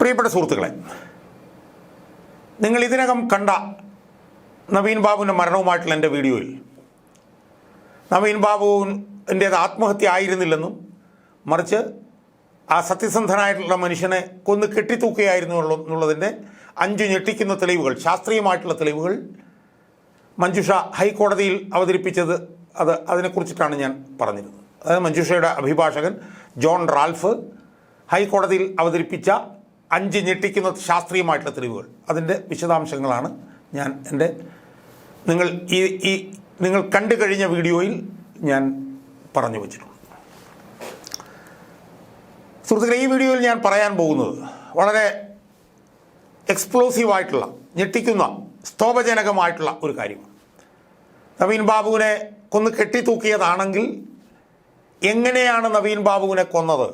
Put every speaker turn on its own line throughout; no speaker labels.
പ്രിയപ്പെട്ട സുഹൃത്തുക്കളെ നിങ്ങൾ ഇതിനകം കണ്ട നവീൻ ബാബുവിന്റെ മരണവുമായിട്ടുള്ള എന്റെ വീഡിയോയിൽ നവീൻ ബാബുവിന്റേത് ആത്മഹത്യ ആയിരുന്നില്ലെന്നും മറിച്ച് ആ സത്യസന്ധനായിട്ടുള്ള മനുഷ്യനെ കൊന്ന് കെട്ടിത്തൂക്കുകയായിരുന്നു എന്നുള്ളതിന്റെ അഞ്ചു ഞെട്ടിക്കുന്ന തെളിവുകൾ ശാസ്ത്രീയമായിട്ടുള്ള തെളിവുകൾ മഞ്ജുഷ ഹൈക്കോടതിയിൽ അവതരിപ്പിച്ചത് അത് അതിനെക്കുറിച്ചിട്ടാണ് ഞാൻ പറഞ്ഞിരുന്നത്. അതായത് മഞ്ജുഷയുടെ അഭിഭാഷകൻ ജോൺ റാൽഫ് ഹൈക്കോടതിയിൽ അവതരിപ്പിച്ച അഞ്ച് ഞെട്ടിക്കുന്ന ശാസ്ത്രീയമായിട്ടുള്ള തെളിവുകൾ. അതിന്റെ വിശദാംശങ്ങളാണ് ഞാൻ എന്റെ നിങ്ങൾ ഈ ഈ നിങ്ങൾ കണ്ടു കഴിഞ്ഞ വീഡിയോയിൽ ഞാൻ പറഞ്ഞു വച്ചിട്ടുള്ളത് സുഹൃത്തുക്കളെ ഈ വീഡിയോയിൽ ഞാൻ പറയാൻ പോകുന്നത് വളരെ എക്സ്പ്ലോസീവായിട്ടുള്ള ഞെട്ടിക്കുന്ന സ്തോഭജനകമായിട്ടുള്ള ഒരു കാര്യമാണ്. നവീൻ ബാബുവിനെ കൊന്ന് കെട്ടിത്തൂക്കിയതാണെങ്കിൽ എങ്ങനെയാണ് നവീൻ ബാബുവിനെ കൊന്നത്?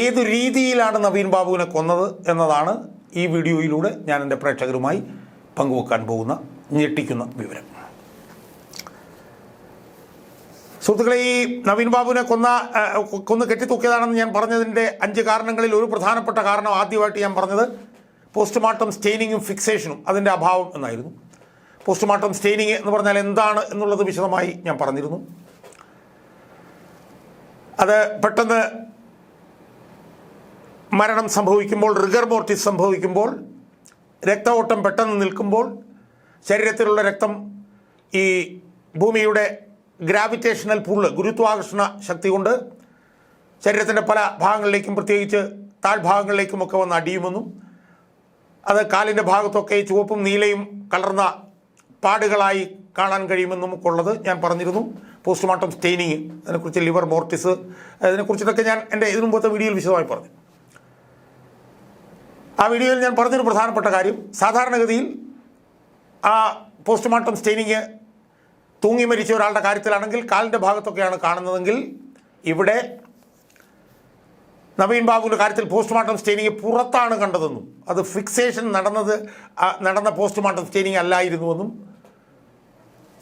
ഏതു രീതിയിലാണ് നവീൻ ബാബുവിനെ കൊന്നത് എന്നതാണ് ഈ വീഡിയോയിലൂടെ ഞാൻ എന്റെ പ്രേക്ഷകരുമായി പങ്കുവെക്കാൻ പോകുന്ന ഞെട്ടിക്കുന്ന വിവരം. സുഹൃത്തുക്കളെ ഈ നവീൻ ബാബുവിനെ കൊന്ന കൊന്ന് കെട്ടിത്തൂക്കിയതാണെന്ന് ഞാൻ പറഞ്ഞതിന്റെ അഞ്ച് കാരണങ്ങളിൽ ഒരു പ്രധാനപ്പെട്ട കാരണം ആദ്യമായിട്ട് ഞാൻ പറഞ്ഞത് പോസ്റ്റ്മോർട്ടം സ്റ്റെയിനിങ്ങും ഫിക്സേഷനും അതിന്റെ അഭാവം എന്നായിരുന്നു. പോസ്റ്റ്മോർട്ടം സ്റ്റെയിനിങ് എന്ന് പറഞ്ഞാൽ എന്താണ് എന്നുള്ളത് വിശദമായി ഞാൻ പറഞ്ഞിരുന്നു. അത് പെട്ടെന്ന് മരണം സംഭവിക്കുമ്പോൾ റിഗർ മോർട്ടിസ് സംഭവിക്കുമ്പോൾ രക്തഓട്ടം പെട്ടെന്ന് നിൽക്കുമ്പോൾ ശരീരത്തിലുള്ള രക്തം ഈ ഭൂമിയുടെ ഗ്രാവിറ്റേഷണൽ പുള്ള് ഗുരുത്വാകർഷണ ശക്തി കൊണ്ട് ശരീരത്തിന്റെ പല ഭാഗങ്ങളിലേക്കും പ്രത്യേകിച്ച് താഴ്ഭാഗങ്ങളിലേക്കുമൊക്കെ വന്ന് അടിയുമെന്നും അത് കാലിന്റെ ഭാഗത്തൊക്കെ ചുവപ്പും നീലയും കലർന്ന പാടുകളായി കാണാൻ കഴിയുമെന്നും ഒക്കെ ഉള്ളത് ഞാൻ പറഞ്ഞിരുന്നു. പോസ്റ്റ്മോർട്ടം സ്റ്റെയിനിങ് അതിനെക്കുറിച്ച് ലിവർ മോർട്ടിസ് അതിനെക്കുറിച്ചിട്ടൊക്കെ ഞാൻ എന്റെ ഇതിനു മുമ്പത്തെ വീഡിയോയിൽ വിശദമായി പറഞ്ഞു. ആ വീഡിയോയിൽ ഞാൻ പറഞ്ഞൊരു പ്രധാനപ്പെട്ട കാര്യം. സാധാരണഗതിയിൽ ആ പോസ്റ്റ്മോർട്ടം സ്റ്റെയിനിങ് തൂങ്ങി മരിച്ച ഒരാളുടെ കാര്യത്തിലാണെങ്കിൽ കാലിന്റെ ഭാഗത്തൊക്കെയാണ് കാണുന്നതെങ്കിൽ ഇവിടെ നവീൻ ബാബുവിന്റെ കാര്യത്തിൽ പോസ്റ്റ്മോർട്ടം സ്റ്റെയിനിങ് പുറത്താണ് കണ്ടതെന്നും അത് ഫിക്സേഷൻ നടന്നത് നടന്ന പോസ്റ്റ്മോർട്ടം സ്റ്റെയിനിങ് അല്ലായിരുന്നുവെന്നും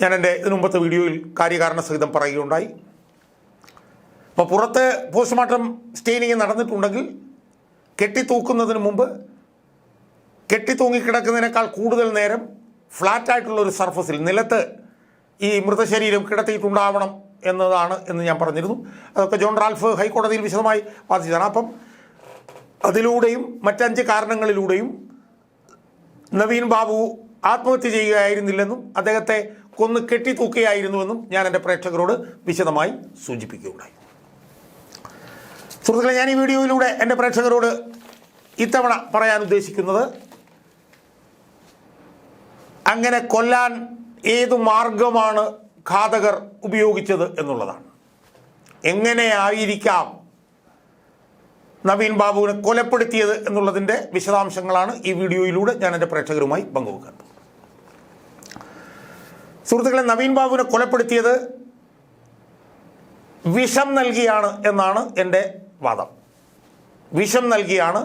ഞാൻ എന്റെ ഇതിനു മുമ്പത്തെ വീഡിയോയിൽ കാര്യകാരണ സഹിതം പറയുകയുണ്ടായി. അപ്പോൾ പുറത്ത് പോസ്റ്റ്മോർട്ടം സ്റ്റെയിനിങ് നടന്നിട്ടുണ്ടെങ്കിൽ കെട്ടിത്തൂക്കുന്നതിന് മുമ്പ് കെട്ടിത്തൂങ്ങിക്കിടക്കുന്നതിനേക്കാൾ കൂടുതൽ നേരം ഫ്ലാറ്റായിട്ടുള്ള ഒരു സർഫസിൽ നിലത്ത് ഈ മൃതശരീരം കിടത്തിയിട്ടുണ്ടാവണം എന്നതാണ് എന്ന് ഞാൻ പറഞ്ഞിരുന്നു. അതൊക്കെ ജോൺ റാൽഫ് ഹൈക്കോടതിയിൽ വിശദമായി വാദിച്ചതാണ്. അപ്പം അതിലൂടെയും മറ്റഞ്ച് കാരണങ്ങളിലൂടെയും നവീൻ ബാബു ആത്മഹത്യ ചെയ്യുകയായിരുന്നില്ലെന്നും അദ്ദേഹത്തെ കൊന്ന് കെട്ടിത്തൂക്കുകയായിരുന്നുവെന്നും ഞാൻ എന്റെ പ്രേക്ഷകരോട് വിശദമായി സൂചിപ്പിക്കുകയുണ്ടായി. സുഹൃത്തുക്കളെ ഞാൻ ഈ വീഡിയോയിലൂടെ എന്റെ പ്രേക്ഷകരോട് ഇത്തവണ പറയാൻ ഉദ്ദേശിക്കുന്നത് അങ്ങനെ കൊല്ലാൻ ഏതു മാർഗമാണ് ഘാതകർ ഉപയോഗിച്ചത് എന്നുള്ളതാണ്. എങ്ങനെയായിരിക്കാം നവീൻ ബാബുവിനെ കൊലപ്പെടുത്തിയത് എന്നുള്ളതിന്റെ വിശദാംശങ്ങളാണ് ഈ വീഡിയോയിലൂടെ ഞാൻ എന്റെ പ്രേക്ഷകരുമായി പങ്കുവെക്കാൻ സുഹൃത്തുക്കളെ നവീൻ ബാബുവിനെ കൊലപ്പെടുത്തിയത് വിഷം നൽകിയാണ് എന്നാണ് എന്റെ വാദം. വിഷം നൽകിയാണ്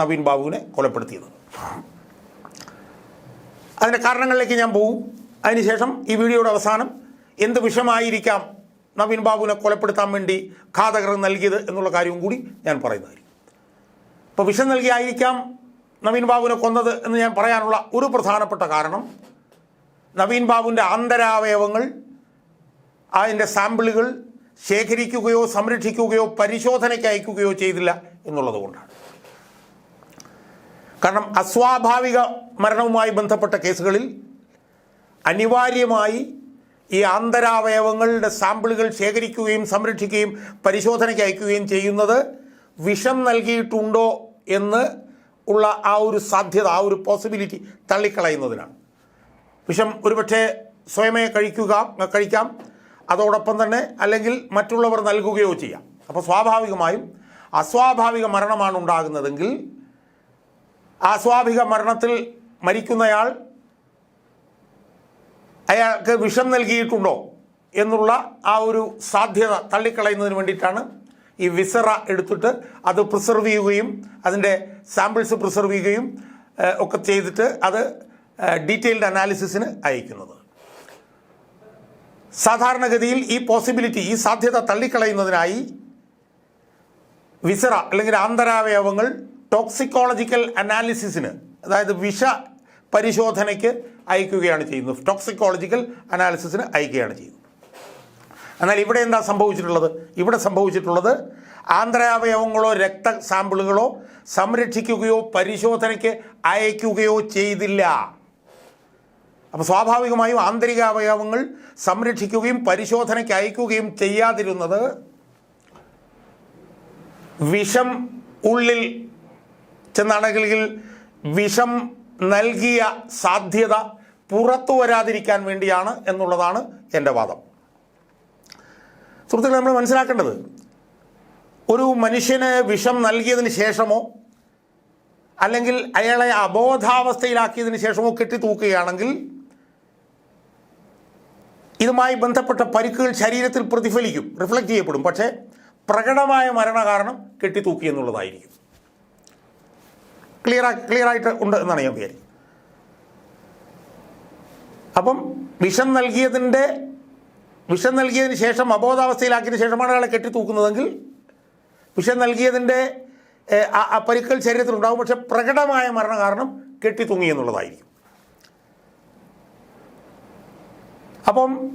നവീൻ ബാബുവിനെ കൊലപ്പെടുത്തിയത്. അതിന്റെ കാരണങ്ങളിലേക്ക് ഞാൻ പോകും അതിനുശേഷം ഈ വീഡിയോയുടെ അവസാനം എന്ത് വിഷമായിരിക്കാം നവീൻ ബാബുവിനെ കൊലപ്പെടുത്താൻ വേണ്ടി ഘാതകർ നൽകിയത് എന്നുള്ള കാര്യവും കൂടി ഞാൻ പറയുന്നതായിരിക്കും. ഇപ്പോൾ വിഷം നൽകിയായിരിക്കാം നവീൻ ബാബുവിനെ കൊന്നത് എന്ന് ഞാൻ പറയാനുള്ള ഒരു പ്രധാനപ്പെട്ട കാരണം നവീൻ ബാബുവിന്റെ അന്തരാവയവങ്ങൾ അതിന്റെ സാമ്പിളുകൾ ശേഖരിക്കുകയോ സംരക്ഷിക്കുകയോ പരിശോധനയ്ക്ക് അയക്കുകയോ ചെയ്തില്ല എന്നുള്ളത് കൊണ്ടാണ്. കാരണം അസ്വാഭാവിക മരണവുമായി ബന്ധപ്പെട്ട കേസുകളിൽ അനിവാര്യമായി ഈ ആന്തരാവയവങ്ങളുടെ സാമ്പിളുകൾ ശേഖരിക്കുകയും സംരക്ഷിക്കുകയും പരിശോധനയ്ക്ക് അയക്കുകയും ചെയ്യുന്നത് വിഷം നൽകിയിട്ടുണ്ടോ എന്ന് ഉള്ള ആ ഒരു സാധ്യത ആ ഒരു പോസിബിലിറ്റി തള്ളിക്കളയുന്നതിനാണ്. വിഷം ഒരുപക്ഷെ സ്വയമേ കഴിക്കുക കഴിക്കാം. അതോടൊപ്പം തന്നെ അല്ലെങ്കിൽ മറ്റുള്ളവർ നൽകുകയോ ചെയ്യാം. അപ്പോൾ സ്വാഭാവികമായും അസ്വാഭാവിക മരണമാണ് ഉണ്ടാകുന്നതെങ്കിൽ അസ്വാഭാവിക മരണത്തിൽ മരിക്കുന്നയാൾ അയാൾക്ക് വിഷം നൽകിയിട്ടുണ്ടോ എന്നുള്ള ആ ഒരു സാധ്യത തള്ളിക്കളയുന്നതിന് വേണ്ടിയിട്ടാണ് ഈ വിസറ എടുത്തിട്ട് അത് പ്രിസർവ് ചെയ്യുകയും അതിന്റെ സാമ്പിൾസ് പ്രിസർവ് ചെയ്യുകയും ഒക്കെ ചെയ്തിട്ട് അത് ഡീറ്റെയിൽഡ് അനാലിസിസിന് അയക്കുന്നത്. സാധാരണഗതിയിൽ ഈ പോസിബിലിറ്റി ഈ സാധ്യത തള്ളിക്കളയുന്നതിനായി വിസറ അല്ലെങ്കിൽ ആന്തരാവയവങ്ങൾ ടോക്സിക്കോളജിക്കൽ അനാലിസിസിന് അതായത് വിഷ പരിശോധനയ്ക്ക് അയക്കുകയാണ് ചെയ്യുന്നത്. ടോക്സിക്കോളജിക്കൽ അനാലിസിസിന് അയക്കുകയാണ് ചെയ്യുന്നത്. എന്നാൽ ഇവിടെ എന്താ സംഭവിച്ചിട്ടുള്ളത്? ഇവിടെ സംഭവിച്ചിട്ടുള്ളത് ആന്തരാവയവങ്ങളോ രക്ത സാമ്പിളുകളോ സംരക്ഷിക്കുകയോ പരിശോധനയ്ക്ക് അയക്കുകയോ ചെയ്തില്ല. അപ്പോൾ സ്വാഭാവികമായും ആന്തരിക അവയവങ്ങൾ സംരക്ഷിക്കുകയും പരിശോധനയ്ക്ക് അയക്കുകയും ചെയ്യാതിരുന്നത് വിഷം ഉള്ളിൽ ചെന്നാണെങ്കിൽ വിഷം നൽകിയ സാധ്യത പുറത്തു വരാതിരിക്കാൻ വേണ്ടിയാണ് എന്നുള്ളതാണ് എന്റെ വാദം. സുഹൃത്തുക്കളെ നമ്മൾ മനസ്സിലാക്കേണ്ടത് ഒരു മനുഷ്യന് വിഷം നൽകിയതിന് ശേഷമോ അല്ലെങ്കിൽ അയാളെ അബോധാവസ്ഥയിലാക്കിയതിന് ശേഷമോ കെട്ടിത്തൂക്കുകയാണെങ്കിൽ ഇതുമായി ബന്ധപ്പെട്ട പരിക്കുകൾ ശരീരത്തിൽ പ്രതിഫലിക്കും റിഫ്ലക്റ്റ് ചെയ്യപ്പെടും. പക്ഷേ പ്രകടമായ മരണകാരണം കെട്ടിത്തൂക്കി എന്നുള്ളതായിരിക്കും. ക്ലിയർ ക്ലിയർ ആയിട്ട് ഉണ്ട് എന്നാണ് ഞാൻ വിചാരിക്കുന്നത്. അപ്പം വിഷം നൽകിയതിന്റെ വിഷം നൽകിയതിന് ശേഷം അബോധാവസ്ഥയിലാക്കിയതിന് ശേഷമാണ് അയാളെ കെട്ടിത്തൂക്കുന്നതെങ്കിൽ വിഷം നൽകിയതിന്റെ ആ പരിക്കൽ ശരീരത്തിലുണ്ടാകും പക്ഷെ പ്രകടമായ മരണ കാരണം കെട്ടിത്തൂങ്ങി എന്നുള്ളതായിരിക്കും. അപ്പം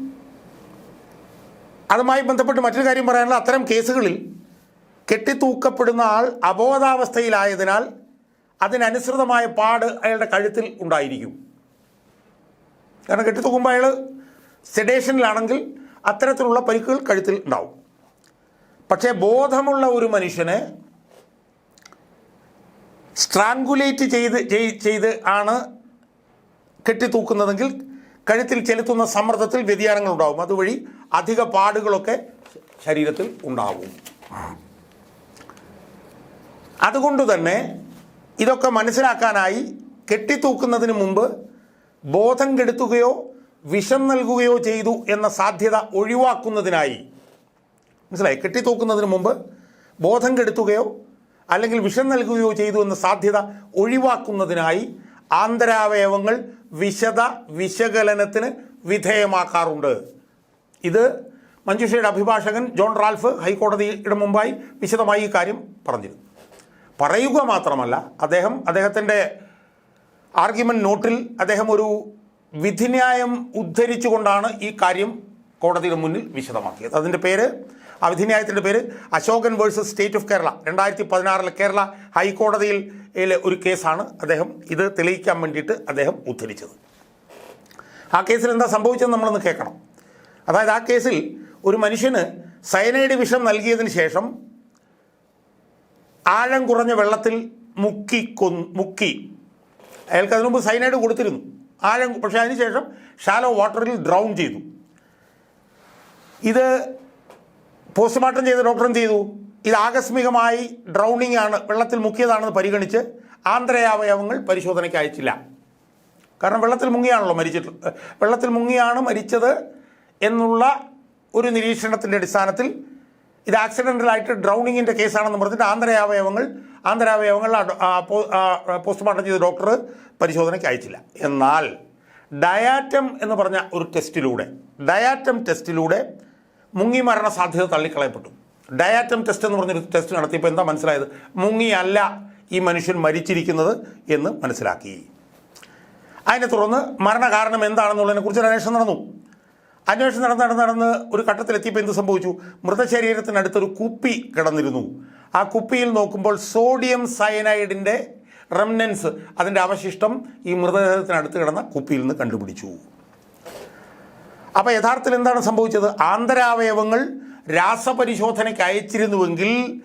അതുമായി ബന്ധപ്പെട്ട് മറ്റൊരു കാര്യം പറയാനുള്ള അത്തരം കേസുകളിൽ കെട്ടിത്തൂക്കപ്പെടുന്ന ആൾ അബോധാവസ്ഥയിലായതിനാൽ അതിനനുസൃതമായ പാട് അയാളുടെ കഴുത്തിൽ ഉണ്ടായിരിക്കും. കാരണം കെട്ടിത്തൂക്കുമ്പോൾ അയാൾ സെഡേഷനിലാണെങ്കിൽ അത്തരത്തിലുള്ള പരിക്കുകൾ കഴുത്തിൽ ഉണ്ടാവും. പക്ഷേ ബോധമുള്ള ഒരു മനുഷ്യനെ സ്ട്രാങ്കുലേറ്റ് ചെയ്ത് ചെയ്- ചെയ്ത് ആണ് കെട്ടിത്തൂക്കുന്നതെങ്കിൽ കഴുത്തിൽ ചെലുത്തുന്ന സമ്മർദ്ദത്തിൽ വ്യതിയാനങ്ങൾ ഉണ്ടാവും അതുവഴി അധിക പാടുകളൊക്കെ ശരീരത്തിൽ ഉണ്ടാവും. അതുകൊണ്ട് തന്നെ ഇതൊക്കെ മനസ്സിലാക്കാനായി കെട്ടിത്തൂക്കുന്നതിന് മുമ്പ് ബോധം കെടുത്തുകയോ വിഷം നൽകുകയോ ചെയ്തു എന്ന സാധ്യത ഒഴിവാക്കുന്നതിനായി മനസ്സിലായി? കെട്ടിത്തൂക്കുന്നതിന് മുമ്പ് ബോധം കെടുത്തുകയോ അല്ലെങ്കിൽ വിഷം നൽകുകയോ ചെയ്തു എന്ന സാധ്യത ഒഴിവാക്കുന്നതിനായി ആന്തരാവയവങ്ങൾ വിശദ വിശകലനത്തിന് വിധേയമാക്കാറുണ്ട്. ഇത് മഞ്ജുഷയുടെ അഭിഭാഷകൻ ജോൺ റാൽഫ് ഹൈക്കോടതിയുടെ മുമ്പായി വിശദമായി ഈ കാര്യം പറഞ്ഞിരുന്നു. പറയുക മാത്രമല്ല അദ്ദേഹം അദ്ദേഹത്തിന്റെ ആർഗ്യുമെന്റ് നോട്ടിൽ അദ്ദേഹം ഒരു വിധിന്യായം ഉദ്ധരിച്ചുകൊണ്ടാണ് ഈ കാര്യം കോടതിയുടെ മുന്നിൽ വിശദമാക്കിയത്. അതിന്റെ പേര് വിധിന്യായത്തിന്റെ പേര് Ashokan versus state of Kerala രണ്ടായിരത്തി പതിനാറിലെ കേരള ഹൈക്കോടതിയിൽ ഒരു കേസാണ് അദ്ദേഹം ഇത് തെളിയിക്കാൻ വേണ്ടിയിട്ട് അദ്ദേഹം ഉദ്ധരിച്ചത്. ആ കേസിൽ എന്താ സംഭവിച്ചതെന്ന് നമ്മളൊന്ന് കേൾക്കണം. അതായത് ആ കേസിൽ ഒരു മനുഷ്യന് സയനൈഡ് വിഷം നൽകിയതിന് ശേഷം ആഴം കുറഞ്ഞ വെള്ളത്തിൽ മുക്കി കൊന്ന് മുക്കി. അയാൾക്ക് അതിനു മുമ്പ് സൈനൈഡ് കൊടുത്തിരുന്നു. ആഴം പക്ഷേ അതിനുശേഷം ഷാലോ വാട്ടറിൽ ഡ്രൗൺ ചെയ്തു. ഇത് പോസ്റ്റ്മോർട്ടം ചെയ്ത എന്ത് ചെയ്തു. ഇത് ആകസ്മികമായി ഡ്രൗണിംഗ് ആണ് വെള്ളത്തിൽ മുക്കിയതാണെന്ന് പരിഗണിച്ച് ആന്തരയാവയവങ്ങൾ പരിശോധനയ്ക്ക് അയച്ചില്ല. കാരണം വെള്ളത്തിൽ മുങ്ങിയാണല്ലോ മരിച്ചിട്ട് വെള്ളത്തിൽ മുങ്ങിയാണ് മരിച്ചത് എന്നുള്ള ഒരു നിരീക്ഷണത്തിന്റെ അടിസ്ഥാനത്തിൽ ഇത് ആക്സിഡന്റലായിട്ട് ഡ്രൗണിങ്ങിന്റെ കേസാണെന്ന് പറഞ്ഞിട്ട് ആന്തരാവയവങ്ങൾ ആ ഡോ- ആ പോ- ആ പോസ്റ്റ്മോർട്ടം ചെയ്ത ഡോക്ടർ പരിശോധനയ്ക്ക് അയച്ചില്ല. എന്നാൽ ഡയാറ്റം എന്ന് പറഞ്ഞ ഒരു ടെസ്റ്റിലൂടെ ഡയാറ്റം ടെസ്റ്റിലൂടെ മുങ്ങി മരണ സാധ്യത തള്ളിക്കളയപ്പെട്ടു. ഡയാറ്റം ടെസ്റ്റ് എന്ന് പറഞ്ഞൊരു ടെസ്റ്റ് നടത്തിയപ്പോൾ എന്താ മനസ്സിലായത്? മുങ്ങിയല്ല ഈ മനുഷ്യൻ മരിച്ചിരിക്കുന്നത് എന്ന് മനസ്സിലാക്കി. അതിനെ തുടർന്ന് മരണകാരണം എന്താണെന്നുള്ളതിനെ കുറിച്ച് ഒരു അന്വേഷണം നടന്നു. അന്വേഷണം നടന്ന് നടന്ന് നടന്ന് ഒരു ഘട്ടത്തിലെത്തിയപ്പോൾ എന്ത് സംഭവിച്ചു? മൃതശരീരത്തിനടുത്തൊരു കുപ്പി കിടന്നിരുന്നു. ആ കുപ്പിയിൽ നോക്കുമ്പോൾ സോഡിയം സയനൈഡിന്റെ റെംനൻസ് അതിന്റെ അവശിഷ്ടം ഈ മൃതദേഹത്തിനടുത്ത് കിടന്ന കുപ്പിയിൽ നിന്ന് കണ്ടുപിടിച്ചു. അപ്പോൾ യഥാർത്ഥത്തിൽ എന്താണ് സംഭവിച്ചത്? ആന്തരാവയവങ്ങൾ രാസപരിശോധനയ്ക്ക് അയച്ചിരുന്നുവെങ്കിൽ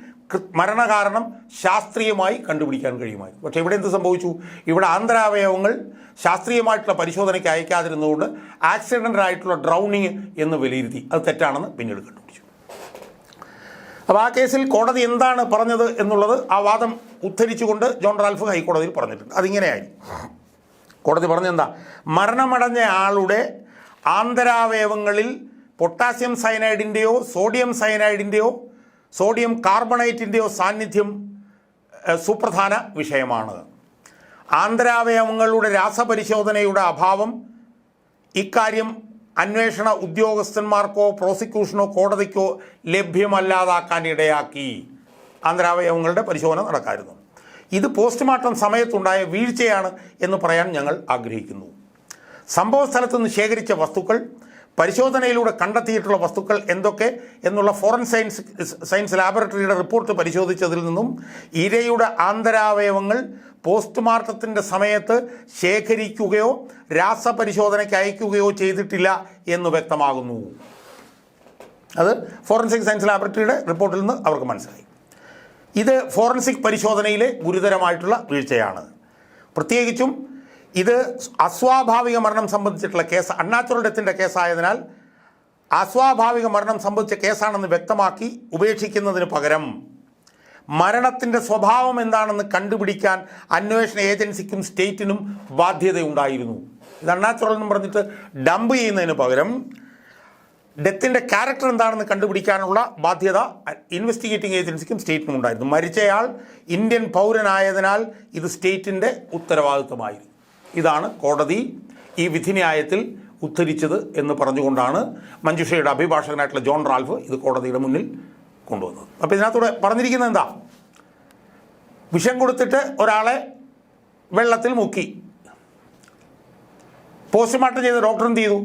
മരണകാരണം ശാസ്ത്രീയമായി കണ്ടുപിടിക്കാൻ കഴിയുമായിരുന്നു. പക്ഷേ ഇവിടെ എന്ത് സംഭവിച്ചു? ഇവിടെ ആന്തരാവയവങ്ങൾ ശാസ്ത്രീയമായിട്ടുള്ള പരിശോധനയ്ക്ക് അയക്കാതിരുന്നതുകൊണ്ട് ആക്സിഡന്റ് ആയിട്ടുള്ള ഡ്രൗണിങ് എന്ന് വിലയിരുത്തി. അത് തെറ്റാണെന്ന് പിന്നീട് കണ്ടുപിടിച്ചു. അപ്പോൾ ആ കേസിൽ കോടതി എന്താണ് പറഞ്ഞത് എന്നുള്ളത് ആ വാദം ഉദ്ധരിച്ചുകൊണ്ട് ജോൺ റാൽഫ് ഹൈക്കോടതിയിൽ പറഞ്ഞിട്ടുണ്ട്. അതിങ്ങനെയായി. കോടതി പറഞ്ഞെന്താ? മരണമടഞ്ഞ ആളുടെ ആന്തരാവയവങ്ങളിൽ പൊട്ടാസ്യം സയനൈഡിന്റെയോ സോഡിയം സയനൈഡിന്റെയോ സോഡിയം കാർബണേറ്റിന്റെയോ സാന്നിധ്യം സുപ്രധാന വിഷയമാണ്. ആന്തരാവയവങ്ങളുടെ രാസപരിശോധനയുടെ അഭാവം ഇക്കാര്യം അന്വേഷണ ഉദ്യോഗസ്ഥന്മാർക്കോ പ്രോസിക്യൂഷനോ കോടതിക്കോ ലഭ്യമല്ലാതാക്കാൻ ഇടയാക്കി ആന്തരാവയവങ്ങളുടെ പരിശോധന നടക്കായിരുന്നു. ഇത് പോസ്റ്റ്മോർട്ടം സമയത്തുണ്ടായ വീഴ്ചയാണ് എന്ന് പറയാൻ ഞങ്ങൾ ആഗ്രഹിക്കുന്നു. സംഭവ സ്ഥലത്ത് നിന്ന് ശേഖരിച്ച വസ്തുക്കൾ പരിശോധനയിലൂടെ കണ്ടെത്തിയിട്ടുള്ള വസ്തുക്കൾ എന്തൊക്കെ എന്നുള്ള ഫോറൻ സയൻസ് സയൻസ് ലാബറട്ടറിയുടെ റിപ്പോർട്ട് പരിശോധിച്ചതിൽ നിന്നും ഇരയുടെ ആന്തരാവയവങ്ങൾ പോസ്റ്റ്മോർട്ടത്തിന്റെ സമയത്ത് ശേഖരിക്കുകയോ രാസപരിശോധനയ്ക്ക് അയക്കുകയോ ചെയ്തിട്ടില്ല എന്ന് വ്യക്തമാകുന്നു. അത് ഫോറൻസിക് സയൻസ് ലാബറട്ടറിയുടെ റിപ്പോർട്ടിൽ നിന്ന് അവർക്ക് മനസ്സിലായി. ഇത് ഫോറൻസിക് പരിശോധനയിലെ ഗുരുതരമായിട്ടുള്ള വീഴ്ചയാണ്. പ്രത്യേകിച്ചും ഇത് അസ്വാഭാവിക മരണം സംബന്ധിച്ചിട്ടുള്ള കേസ് അണ്ണാച്ചുറൽ ഡെത്തിന്റെ കേസായതിനാൽ അസ്വാഭാവിക മരണം സംബന്ധിച്ച കേസാണെന്ന് വ്യക്തമാക്കി ഉപേക്ഷിക്കുന്നതിന് പകരം മരണത്തിന്റെ സ്വഭാവം എന്താണെന്ന് കണ്ടുപിടിക്കാൻ അന്വേഷണ ഏജൻസിക്കും സ്റ്റേറ്റിനും ബാധ്യതയുണ്ടായിരുന്നു. ഇത് അണ്ണാച്ചുറൽ എന്ന് പറഞ്ഞിട്ട് ഡംപ് ചെയ്യുന്നതിന് പകരം ഡെത്തിന്റെ ക്യാരക്ടർ എന്താണെന്ന് കണ്ടുപിടിക്കാനുള്ള ബാധ്യത ഇൻവെസ്റ്റിഗേറ്റിംഗ് ഏജൻസിക്കും സ്റ്റേറ്റിനും ഉണ്ടായിരുന്നു. മരിച്ചയാൾ ഇന്ത്യൻ പൗരനായതിനാൽ ഇത് സ്റ്റേറ്റിന്റെ ഉത്തരവാദിത്വമായിരുന്നു. ഇതാണ് കോടതി ഈ വിധിന്യായത്തിൽ ഉദ്ധരിച്ചത് എന്ന് പറഞ്ഞുകൊണ്ടാണ് മഞ്ജുഷയുടെ അഭിഭാഷകനായിട്ടുള്ള ജോൺ റാൽഫ് ഇത് കോടതിയുടെ മുന്നിൽ കൊണ്ടുവന്നത്. അപ്പോൾ ഇതിനകത്തൂടെ പറഞ്ഞിരിക്കുന്നത് എന്താ? വിഷം കൊടുത്തിട്ട് ഒരാളെ വെള്ളത്തിൽ മുക്കി. പോസ്റ്റ്മോർട്ടം ചെയ്ത ഡോക്ടർ എന്ത് ചെയ്തു?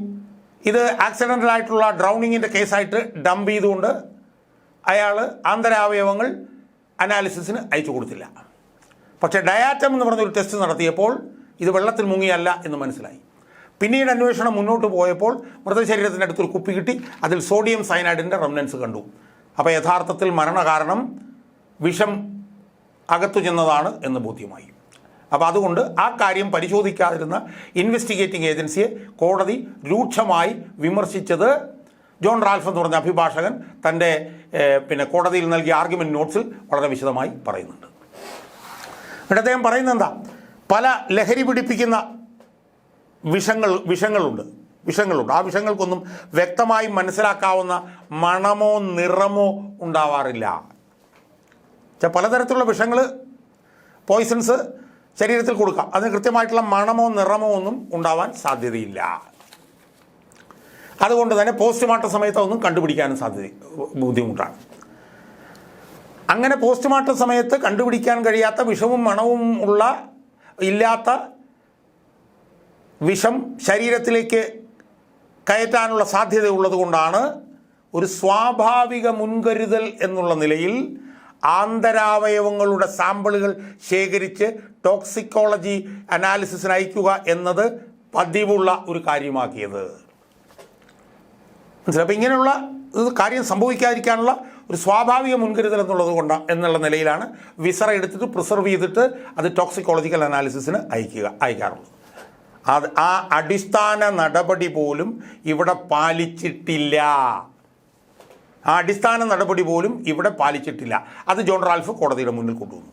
ഇത് ആക്സിഡന്റൽ ആയിട്ടുള്ള ഡ്രൗണിങ്ങിന്റെ കേസായിട്ട് ഡംപ് ചെയ്തുകൊണ്ട് അയാൾ ആന്തരാവയവങ്ങൾ അനാലിസിസിന് അയച്ചു കൊടുത്തില്ല. പക്ഷേ ഡയാറ്റം എന്ന് പറഞ്ഞൊരു ടെസ്റ്റ് നടത്തിയപ്പോൾ ഇത് വെള്ളത്തിൽ മുങ്ങിയല്ല എന്ന് മനസ്സിലായി. പിന്നീട് അന്വേഷണം മുന്നോട്ട് പോയപ്പോൾ മൃതശരീരത്തിന്റെ അടുത്തൊരു കുപ്പി കിട്ടി. അതിൽ സോഡിയം സയനൈഡിന്റെ റെമനൻസ് കണ്ടു. അപ്പോൾ യഥാർത്ഥത്തിൽ മരണകാരണം വിഷം അകത്തു ചെന്നതാണ് എന്ന് ബോധ്യമായി. അപ്പോൾ അതുകൊണ്ട് ആ കാര്യം പരിശോധിക്കാതിരുന്ന ഇൻവെസ്റ്റിഗേറ്റിംഗ് ഏജൻസിയെ കോടതി രൂക്ഷമായി വിമർശിച്ചത് ജോൺ റാൽഫ് എന്ന് പറഞ്ഞ അഭിഭാഷകൻ തന്റെ പിന്നെ കോടതിയിൽ നൽകിയ ആർഗ്യുമെന്റ് നോട്ട്സിൽ വളരെ വിശദമായി പറയുന്നുണ്ട്. എന്നിട്ട് അദ്ദേഹം പറയുന്നത് എന്താ? പല ലഹരി പിടിപ്പിക്കുന്ന വിഷങ്ങൾ വിഷങ്ങളുണ്ട്. വിഷങ്ങളുണ്ട്. ആ വിഷങ്ങൾക്കൊന്നും വ്യക്തമായി മനസ്സിലാക്കാവുന്ന മണമോ നിറമോ ഉണ്ടാവാറില്ല. പലതരത്തിലുള്ള വിഷങ്ങൾ പോയിസൺസ് ശരീരത്തിൽ കൊടുക്കാം. അതിന് കൃത്യമായിട്ടുള്ള മണമോ നിറമോ ഒന്നും ഉണ്ടാവാൻ സാധ്യതയില്ല. അതുകൊണ്ട് തന്നെ പോസ്റ്റ്മോർട്ടം സമയത്ത് ഒന്നും കണ്ടുപിടിക്കാനും സാധ്യത ബുദ്ധിമുട്ടാണ്. അങ്ങനെ പോസ്റ്റ്മോർട്ടം സമയത്ത് കണ്ടുപിടിക്കാൻ കഴിയാത്ത വിഷവും മണവും ഉള്ള ഇല്ലാത്ത വിഷം ശരീരത്തിലേക്ക് കയറ്റാനുള്ള സാധ്യതയുള്ളത് കൊണ്ടാണ് ഒരു സ്വാഭാവിക മുൻകരുതൽ എന്നുള്ള നിലയിൽ ആന്തരാവയവങ്ങളുടെ സാമ്പിളുകൾ ശേഖരിച്ച് ടോക്സിക്കോളജി അനാലിസിസിന് അയക്കുക എന്നത് പതിവുള്ള ഒരു കാര്യമാക്കിയത്. മനസ്സിലായി? അപ്പോൾ ഇങ്ങനെയുള്ള കാര്യം സംഭവിക്കാതിരിക്കാനുള്ള ഒരു സ്വാഭാവിക മുൻകരുതൽ എന്നുള്ളത് കൊണ്ട് എന്നുള്ള നിലയിലാണ് വിസറ എടുത്തിട്ട് പ്രിസർവ് ചെയ്തിട്ട് അത് ടോക്സിക്കോളജിക്കൽ അനാലിസിസിന് അയക്കുക അയക്കാറുള്ളത്. അത് ആ അടിസ്ഥാന നടപടി പോലും ഇവിടെ പാലിച്ചിട്ടില്ല. ആ അടിസ്ഥാന നടപടി പോലും ഇവിടെ പാലിച്ചിട്ടില്ല. അത് ജോൺ റാൽഫ് കോടതിയുടെ മുന്നിൽ കൊണ്ടുവന്നു.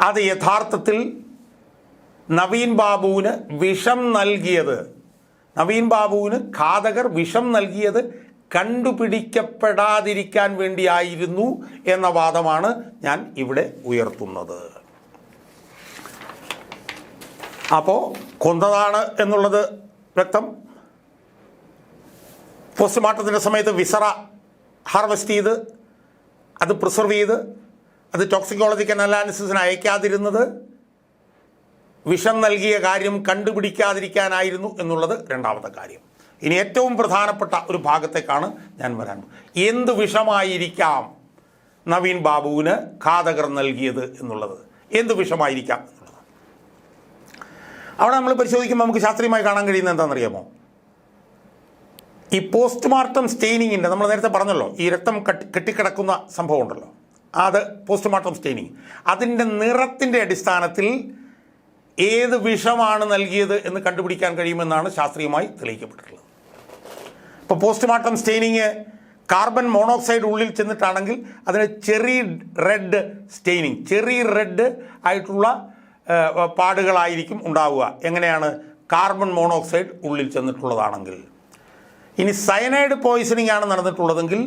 അത് യഥാർത്ഥത്തിൽ നവീൻ ബാബുവിന് വിഷം നൽകിയത് നവീൻ ബാബുവിന് ഘാതകർ വിഷം നൽകിയത് കണ്ടുപിടിക്കപ്പെടാതിരിക്കാൻ വേണ്ടിയായിരുന്നു എന്ന വാദമാണ് ഞാൻ ഇവിടെ ഉയർത്തുന്നത്. അപ്പോൾ കൊന്നതാണ് എന്നുള്ളത് വ്യക്തം. പോസ്റ്റ്മോർട്ടത്തിന്റെ സമയത്ത് വിസറ ഹാർവെസ്റ്റ് ചെയ്ത് അത് പ്രിസർവ് ചെയ്ത് അത് ടോക്സിക്കോളജിക്കൽ അനാലിസിസിന് അയക്കാതിരുന്നത് വിഷം നൽകിയ കാര്യം കണ്ടുപിടിക്കാതിരിക്കാനായിരുന്നു എന്നുള്ളത് രണ്ടാമത്തെ കാര്യം. ഇനി ഏറ്റവും പ്രധാനപ്പെട്ട ഒരു ഭാഗത്തേക്കാണ് ഞാൻ വരാൻ എന്ത് വിഷമായിരിക്കാം നവീൻ ബാബുവിന് ഘാതകർ നൽകിയത് എന്നുള്ളത്? എന്ത് വിഷമായിരിക്കാം എന്നുള്ളത്? അവിടെ നമ്മൾ പരിശോധിക്കുമ്പോൾ നമുക്ക് ശാസ്ത്രീയമായി കാണാൻ കഴിയുന്നത് എന്താണെന്നറിയാമോ? ഈ പോസ്റ്റ്മോർട്ടം സ്റ്റെയിനിങ്ങിന്റെ നമ്മൾ നേരത്തെ പറഞ്ഞല്ലോ ഈ രക്തം കെട്ടി കെട്ടിക്കിടക്കുന്ന സംഭവം ഉണ്ടല്ലോ. അത് പോസ്റ്റ്മോർട്ടം സ്റ്റെയിനിങ് അതിന്റെ നിറത്തിന്റെ അടിസ്ഥാനത്തിൽ ഏത് വിഷമാണ് നൽകിയത് എന്ന് കണ്ടുപിടിക്കാൻ കഴിയുമെന്നാണ് ശാസ്ത്രീയമായി തെളിയിക്കപ്പെട്ടിട്ടുള്ളത്. ഇപ്പോൾ പോസ്റ്റ്മോർട്ടം സ്റ്റെയിനിങ് കാർബൺ മോണോക്സൈഡ് ഉള്ളിൽ ചെന്നിട്ടാണെങ്കിൽ അതിന് cherry red staining cherry red ആയിട്ടുള്ള പാടുകളായിരിക്കും ഉണ്ടാവുക. എങ്ങനെയാണ്? കാർബൺ മോണോക്സൈഡ് ഉള്ളിൽ ചെന്നിട്ടുള്ളതാണെങ്കിൽ. ഇനി സയനൈഡ് പോയിസണിംഗ് ആണ് നടന്നിട്ടുള്ളതെങ്കിൽ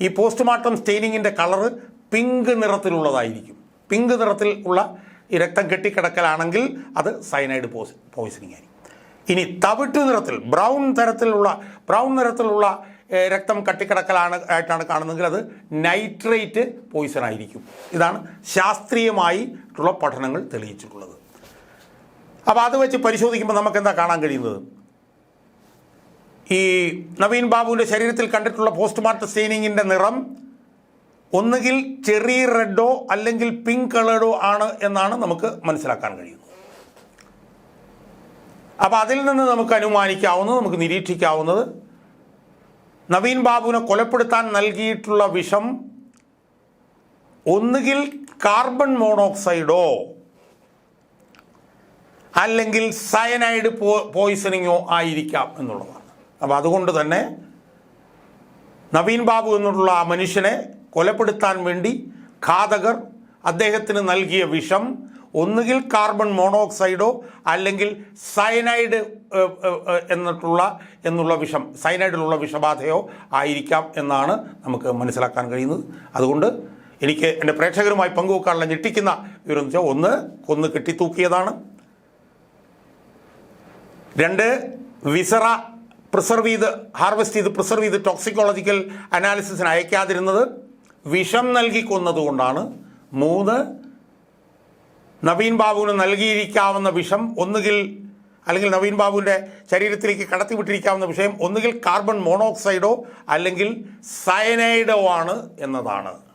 ഈ പോസ്റ്റ്മോർട്ടം സ്റ്റെയിനിങ്ങിന്റെ കളറ് പിങ്ക് നിറത്തിലുള്ളതായിരിക്കും. പിങ്ക് നിറത്തിൽ ഉള്ള ഈ രക്തം കെട്ടിക്കിടക്കലാണെങ്കിൽ അത് സയനൈഡ് പോയിസണിംഗ് ആയിരിക്കും. ഇനി തവിട്ട് നിറത്തിൽ ബ്രൗൺ തരത്തിലുള്ള ബ്രൗൺ നിറത്തിലുള്ള രക്തം കട്ടിക്കിടക്കലാണ് ആയിട്ടാണ് കാണുന്നതെങ്കിൽ അത് നൈട്രേറ്റ് പോയിസൺ ആയിരിക്കും. ഇതാണ് ശാസ്ത്രീയമായിട്ടുള്ള പഠനങ്ങൾ തെളിയിച്ചിട്ടുള്ളത്. അപ്പോൾ അത് വെച്ച് പരിശോധിക്കുമ്പോൾ നമുക്ക് എന്താ കാണാൻ കഴിയുന്നത്? ഈ നവീൻ ബാബുവിന്റെ ശരീരത്തിൽ കണ്ടിട്ടുള്ള പോസ്റ്റ്മോർട്ടം സ്റ്റെയിനിങ്ങിന്റെ നിറം ഒന്നുകിൽ ചെറിയ റെഡോ അല്ലെങ്കിൽ പിങ്ക് കളേഡോ ആണ് എന്നാണ് നമുക്ക് മനസ്സിലാക്കാൻ കഴിയുന്നത്. അപ്പോൾ അതിൽ നിന്ന് നമുക്ക് അനുമാനിക്കാവുന്നത് നമുക്ക് നിരീക്ഷിക്കാവുന്നത് നവീൻ ബാബുവിനെ കൊലപ്പെടുത്താൻ നൽകിയിട്ടുള്ള വിഷം ഒന്നുകിൽ കാർബൺ മോണോക്സൈഡോ അല്ലെങ്കിൽ സയനൈഡ് പോ പോയിസണിങ്ങോ ആയിരിക്കാം എന്നുള്ളതാണ്. അപ്പോൾ അതുകൊണ്ട് തന്നെ നവീൻ ബാബു എന്നുള്ള ആ മനുഷ്യനെ കൊലപ്പെടുത്താൻ വേണ്ടി ഘാതകർ അദ്ദേഹത്തിന് നൽകിയ വിഷം ഒന്നുകിൽ കാർബൺ മോണോക്സൈഡോ അല്ലെങ്കിൽ സയനൈഡ് എന്നിട്ടുള്ള എന്നുള്ള വിഷം സയനൈഡിലുള്ള വിഷബാധയോ ആയിരിക്കാം എന്നാണ് നമുക്ക് മനസ്സിലാക്കാൻ കഴിയുന്നത്. അതുകൊണ്ട് എനിക്ക് എന്റെ പ്രേക്ഷകരുമായി പങ്കുവെക്കാനുള്ള ഞെട്ടിക്കുന്ന വിവരം എന്ന് വെച്ചാൽ ഒന്ന് കൊന്ന് കെട്ടിത്തൂക്കിയതാണ്. രണ്ട് വിസറ പ്രിസർവ് ചെയ്ത് ഹാർവെസ്റ്റ് ചെയ്ത് പ്രിസർവ് ചെയ്ത് ടോക്സിക്കോളജിക്കൽ അനാലിസിസിന് അയക്കാതിരുന്നത് വിഷം നൽകി കൊന്നതുകൊണ്ടാണ്. മൂന്ന് നവീൻ ബാബുവിന് നൽകിയിരിക്കാവുന്ന വിഷം ഒന്നുകിൽ അല്ലെങ്കിൽ നവീൻ ബാബുവിന്റെ ശരീരത്തിലേക്ക് കടത്തിവിട്ടിരിക്കാവുന്ന വിഷയം ഒന്നുകിൽ കാർബൺ മോണോക്സൈഡോ അല്ലെങ്കിൽ സയനൈഡോ ആണ് എന്നതാണ്.